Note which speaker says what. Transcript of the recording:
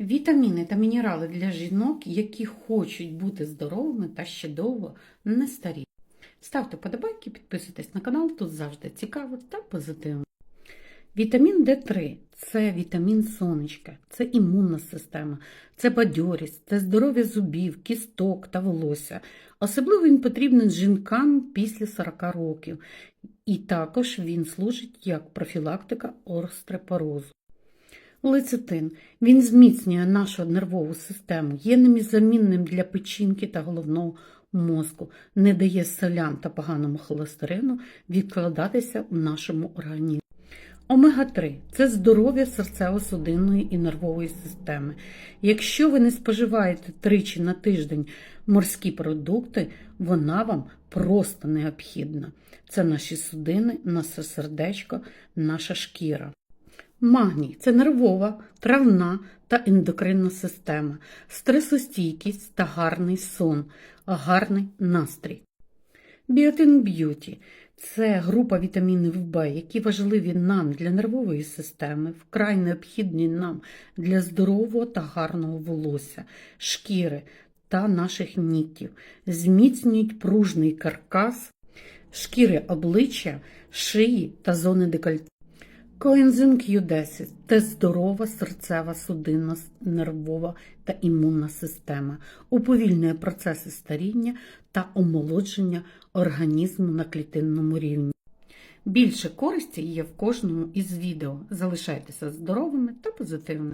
Speaker 1: Вітаміни та мінерали для жінок, які хочуть бути здоровими та ще довго не старі. Ставте подобайки, підписуйтесь на канал, тут завжди цікаво та позитивно. Вітамін D3 це вітамін сонечка, це імунна система, це бадьорість, це здоров'я зубів, кісток та волосся. Особливо він потрібен жінкам після 40 років, і також він служить як профілактика орстрепорозу. Лецитин. Він зміцнює нашу нервову систему, є незамінним для печінки та головного мозку, не дає солям та поганому холестерину відкладатися у нашому організмі. Омега-3 це здоров'я серцево-судинної і нервової системи. Якщо ви не споживаєте тричі на тиждень морські продукти, вона вам просто необхідна. Це наші судини, наше сердечко, наша шкіра. Магній це нервова, травна та ендокринна система, стресостійкість та гарний сон, гарний настрій. Біотин б'юті це група вітамінів В, які важливі нам для нервової системи, вкрай необхідні нам для здорового та гарного волосся, шкіри та наших нігтів, зміцнюють пружний каркас, шкіри обличчя, шиї та зони декольте. Коензим Q10 – це здорова серцева судинна нервова та імунна система, уповільнює процеси старіння та омолодження організму на клітинному рівні. Більше користі є в кожному із відео. Залишайтеся здоровими та позитивними.